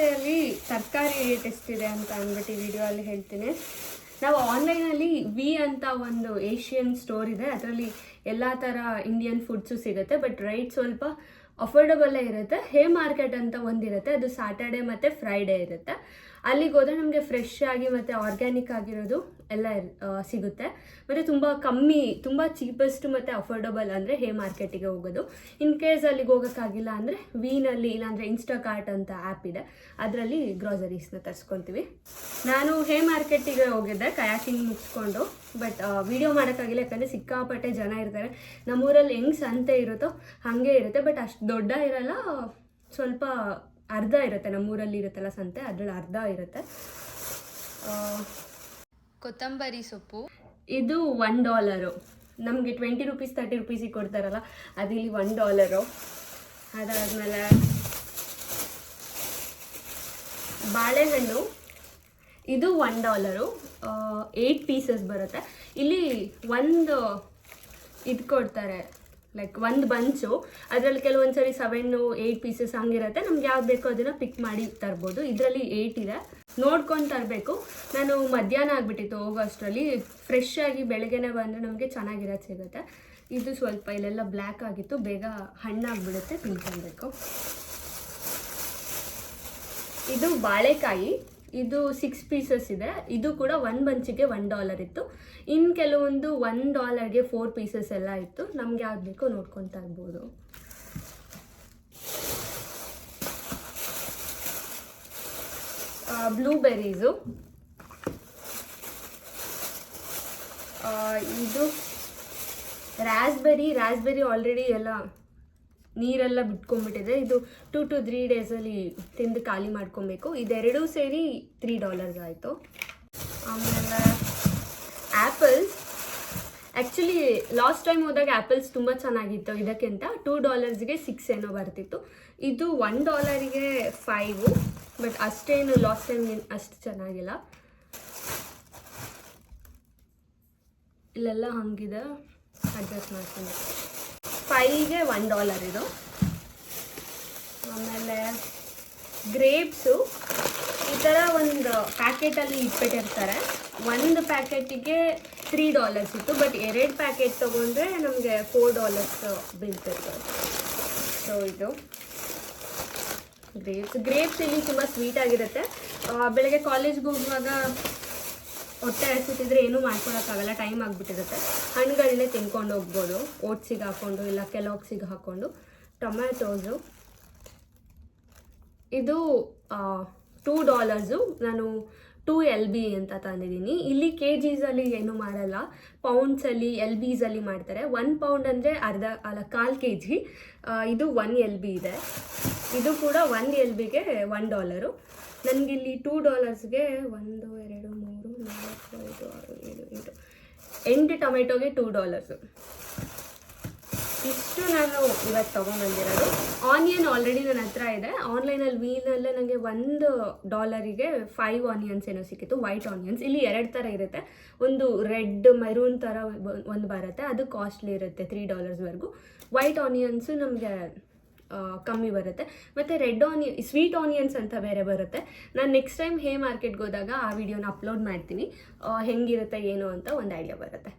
ಅಲ್ಲಿ ತರಕಾರಿ ರೇಟ್ ಎಷ್ಟಿದೆ ಅಂತ ಅಂದ್ಬಿಟ್ಟು ಈ ವಿಡಿಯೋ ಅಲ್ಲಿ ಹೇಳ್ತೀನಿ. ನಾವು ಆನ್ಲೈನಲ್ಲಿ ವಿ ಅಂತ ಒಂದು ಏಷ್ಯನ್ ಸ್ಟೋರ್ ಇದೆ. ಅದರಲ್ಲಿ ಎಲ್ಲ ಥರ ಇಂಡಿಯನ್ ಫುಡ್ಸು ಸಿಗುತ್ತೆ. ಬಟ್ ರೈಟ್ ಸ್ವಲ್ಪ ಅಫೋರ್ಡಬಲ್ಲೇ ಇರುತ್ತೆ. ಹೇ ಮಾರ್ಕೆಟ್ ಅಂತ ಒಂದಿರುತ್ತೆ. ಅದು ಸ್ಯಾಟರ್ಡೆ ಮತ್ತು ಫ್ರೈಡೇ ಇರುತ್ತೆ. ಅಲ್ಲಿಗೆ ಹೋದ್ರೆ ನಮಗೆ ಫ್ರೆಶ್ ಆಗಿ ಮತ್ತು ಆರ್ಗ್ಯಾನಿಕ್ ಆಗಿರೋದು ಎಲ್ಲ ಸಿಗುತ್ತೆ. ಮತ್ತು ತುಂಬ ಕಮ್ಮಿ, ತುಂಬ ಚೀಪೆಸ್ಟ್ ಮತ್ತು ಅಫೋರ್ಡಬಲ್ ಅಂದರೆ ಹೇ ಮಾರ್ಕೆಟಿಗೆ ಹೋಗೋದು. ಇನ್ ಕೇಸ್ ಅಲ್ಲಿಗೆ ಹೋಗೋಕ್ಕಾಗಿಲ್ಲ ಅಂದರೆ ವೀನಲ್ಲಿ ಇಲ್ಲಾಂದರೆ ಇನ್ಸ್ಟಾಕಾರ್ಟ್ ಅಂತ ಆ್ಯಪ್ ಇದೆ. ಅದರಲ್ಲಿ ಗ್ರಾಸರೀಸ್ನ ತರಿಸ್ಕೊತೀವಿ ನಾನು ಹೇ ಮಾರ್ಕೆಟಿಗೆ ಹೋಗಿದ್ದೆ ಕಯಾಕಿಂಗ್ ಮುಗಿಸ್ಕೊಂಡು. ಬಟ್ ವಿಡಿಯೋ ಮಾಡೋಕ್ಕಾಗಿಲ್ಲ, ಯಾಕಂದರೆ ಸಿಕ್ಕಾಪಟ್ಟೆ ಜನ ಇರ್ತಾರೆ. ನಮ್ಮೂರಲ್ಲಿ ಹೆಂಗೆ ಸಂತೆ ಇರುತ್ತೋ ಹಾಗೆ ಇರುತ್ತೆ. ಬಟ್ ಅಷ್ಟು ದೊಡ್ಡ ಇರಲ್ಲ, ಸ್ವಲ್ಪ ಅರ್ಧ ಇರುತ್ತೆ ನಮ್ಮೂರಲ್ಲಿ ಇರುತ್ತಲ್ಲ ಸಂತೆ ಅದ್ರಲ್ಲಿ ಅರ್ಧ ಇರುತ್ತೆ. ಕೊತ್ತಂಬರಿ ಸೊಪ್ಪು. ಇದು ಒನ್ ಡಾಲರು ನಮಗೆ ಟ್ವೆಂಟಿ ರುಪೀಸ್ ತರ್ಟಿ ರುಪೀಸಿಗೆ ಕೊಡ್ತಾರಲ್ಲ ಅದಿಲ್ಲಿ ಒನ್ ಡಾಲರು ಅದಾದಮೇಲೆ ಬಾಳೆಹಣ್ಣು. ಇದು ಒನ್ ಡಾಲರು ಏಯ್ಟ್ ಪೀಸಸ್ ಬರುತ್ತೆ. ಇಲ್ಲಿ ಒಂದು ಇದು ಕೊಡ್ತಾರೆ. ಲೈಕ್ ಒಂದು ಬಂಚು ಅದರಲ್ಲಿ ಕೆಲವೊಂದು ಸರಿ ಸೆವೆನ್ನು ಏಯ್ಟ್ ಪೀಸಸ್ ಹಂಗಿರುತ್ತೆ. ನಮ್ಗೆ ಯಾವ್ದು ಬೇಕೋ ಅದನ್ನು ಪಿಕ್ ಮಾಡಿ ತರ್ಬೋದು. ಇದರಲ್ಲಿ ಏಯ್ಟ್ ಇದೆ. ನೋಡ್ಕೊಂಡು ತರಬೇಕು. ನಾನು ಮಧ್ಯಾಹ್ನ ಆಗಿಬಿಟ್ಟಿತ್ತು ಹೋಗೋ ಅಷ್ಟರಲ್ಲಿ ಫ್ರೆಶ್ ಆಗಿ ಬೆಳಗ್ಗೆನೆ ಬಂದರೆ ನಮಗೆ ಚೆನ್ನಾಗಿರೋದು ಸಿಗುತ್ತೆ. ಇದು ಸ್ವಲ್ಪ ಇಲ್ಲೆಲ್ಲ ಬ್ಲ್ಯಾಕ್ ಆಗಿತ್ತು. ಬೇಗ ಹಣ್ಣಾಗ್ಬಿಡುತ್ತೆ. ತಿನ್ಕೊಬೇಕು ಇದು ಬಾಳೆಕಾಯಿ. ಇದು ಸಿಕ್ಸ್ ಪೀಸಸ್ ಇದೆ. ಇದು ಕೂಡ ಒನ್ ಬಂಚಿಗೆ ಒನ್ ಡಾಲರ್ ಇತ್ತು. ಇನ್ನು ಕೆಲವೊಂದು ಒನ್ ಡಾಲರ್ಗೆ ಫೋರ್ ಪೀಸಸ್ ಎಲ್ಲ ಇತ್ತು. ನಮ್ಗೆ ಯಾವ್ದು ಬೇಕೋ ನೋಡ್ಕೊತಾ ಇರ್ಬೋದು. ಬ್ಲೂಬೆರೀಸು ಇದು ರಾಸ್ಬೆರಿ ರಾಸ್ಬೆರಿ ಆಲ್ರೆಡಿ ಎಲ್ಲ ನೀರೆಲ್ಲ ಬಿಟ್ಕೊಂಡ್ಬಿಟ್ಟಿದೆ. ಇದು ಟು ಟು ತ್ರೀ ಡೇಸಲ್ಲಿ ತಿಂದು ಖಾಲಿ ಮಾಡ್ಕೊಬೇಕು. ಇದೆರಡೂ ಸೇರಿ ತ್ರೀ ಡಾಲರ್ಸ್ ಆಯಿತು. ಆಮೇಲೆ ಆ್ಯಪಲ್ಸ್ ಆ್ಯಕ್ಚುಲಿ ಲಾಸ್ಟ್ ಟೈಮ್ ಹೋದಾಗ ಆ್ಯಪಲ್ಸ್ ತುಂಬ ಚೆನ್ನಾಗಿತ್ತು. ಇದಕ್ಕಿಂತ ಟೂ ಡಾಲರ್ಸ್ಗೆ ಸಿಕ್ಸ್ ಏನೋ ಬರ್ತಿತ್ತು. ಇದು ಒನ್ ಡಾಲರಿಗೆ ಫೈವು ಬಟ್ ಅಷ್ಟೇನು ಲಾಸ್ಟ್ ಟೈಮ್ ಅಷ್ಟು ಚೆನ್ನಾಗಿಲ್ಲ. ಇಲ್ಲೆಲ್ಲ ಹಂಗಿದೆ. ಅಡ್ಜಸ್ಟ್ ಮಾಡ್ತೀನಿ. ಫೈವ್ಗೆ ಒನ್ ಡಾಲರ್ ಇದು. ಆಮೇಲೆ ಗ್ರೇಪ್ಸು ಈ ಥರ ಒಂದು ಪ್ಯಾಕೆಟಲ್ಲಿ ಇಟ್ಬಿಟ್ಟಿರ್ತಾರೆ. ಒಂದು ಪ್ಯಾಕೆಟಿಗೆ ತ್ರೀ ಡಾಲರ್ಸ್ ಇತ್ತು. ಬಟ್ ಎರಡು ಪ್ಯಾಕೆಟ್ ತೊಗೊಂಡ್ರೆ ನಮಗೆ ಫೋರ್ ಡಾಲರ್ಸ್ ಬೀಳ್ತಿತ್ತು. ಸೊ ಇದು. ಗ್ರೇಪ್ಸ್ ಗ್ರೇಪ್ಸ್ ಇಲ್ಲಿ ತುಂಬ ಸ್ವೀಟ್ ಆಗಿರುತ್ತೆ. ಬೆಳಗ್ಗೆ ಕಾಲೇಜ್ಗೆ ಹೋಗುವಾಗ ಹೊಟ್ಟೆ ಹಸಿತಿದ್ರೆ ಏನೂ ಮಾಡ್ಕೊಳಕ್ಕಾಗಲ್ಲ ಟೈಮ್ ಆಗಿಬಿಟ್ಟಿರುತ್ತೆ. ಹಣ್ಣುಗಳನ್ನೇ ತಿನ್ಕೊಂಡು ಹೋಗ್ಬೋದು. ಓಟ್ಸಿಗೆ ಹಾಕ್ಕೊಂಡು ಇಲ್ಲ ಕೆಲೋಗ್ಸಿಗೆ ಹಾಕ್ಕೊಂಡು ಟೊಮ್ಯಾಟೋಸು. ಇದು ಟೂ ಡಾಲರ್ಸು ನಾನು ಟೂ ಎಲ್ ಬಿ ಅಂತ ತಂದಿದ್ದೀನಿ. ಇಲ್ಲಿ ಕೆ ಜೀಸಲ್ಲಿ ಏನು ಮಾಡಲ್ಲ. ಪೌಂಡ್ಸಲ್ಲಿ ಎಲ್ ಬೀಸಲ್ಲಿ ಮಾಡ್ತಾರೆ. ಒನ್ ಪೌಂಡ್ ಅಂದರೆ ಅರ್ಧ, ಅಲ್ಲ ಕಾಲು ಕೆ ಜಿ ಇದು ಒನ್ ಎಲ್ ಬಿ ಇದೆ. ಇದು ಕೂಡ ಒನ್ ಎಲ್ ಬಿಗೆ ಒನ್ ಡಾಲರು ನನಗಿಲ್ಲಿ ಟೂ ಡಾಲರ್ಸ್ಗೆ ಒಂದು, ಎರಡು ಎಂಟು ಎಂಟು ಟೊಮೆಟೊಗೆ ಟೂ ಡಾಲರ್ಸು ಇಷ್ಟು ನಾನು ಇವತ್ತು ತೊಗೊಂಬಂದಿರೋದು ಆನಿಯನ್ ಆಲ್ರೆಡಿ ನನ್ನ ಹತ್ರ ಇದೆ. ಆನ್ಲೈನಲ್ಲಿ ವೀನಲ್ಲೇ ನನಗೆ ಒಂದು ಡಾಲರಿಗೆ ಫೈವ್ ಆನಿಯನ್ಸ್ ಏನೋ ಸಿಕ್ಕಿತ್ತು ವೈಟ್ ಆನಿಯನ್ಸ್ ಇಲ್ಲಿ ಎರಡು ಥರ ಇರುತ್ತೆ. ಒಂದು ರೆಡ್ ಮೆರೂನ್ ಥರ ಒಂದು ಬರುತ್ತೆ. ಅದು ಕಾಸ್ಟ್ಲಿ ಇರುತ್ತೆ ತ್ರೀ ಡಾಲರ್ಸ್ವರೆಗೂ ವೈಟ್ ಆನಿಯನ್ಸು ನಮಗೆ ಕಮ್ಮಿ ಬರುತ್ತೆ. ಮತ್ತು ರೆಡ್ ಆನಿಯನ್ ಸ್ವೀಟ್ ಆನಿಯನ್ಸ್ ಅಂತ ಬೇರೆ ಬರುತ್ತೆ. ನಾನು ನೆಕ್ಸ್ಟ್ ಟೈಮ್ ಹೇ ಮಾರ್ಕೆಟ್ಗೆ ಹೋದಾಗ ಆ ವಿಡಿಯೋನ ಅಪ್ಲೋಡ್ ಮಾಡ್ತೀನಿ. ಹೆಂಗಿರುತ್ತೆ, ಏನು ಅಂತ ಒಂದು ಐಡಿಯಾ ಬರುತ್ತೆ.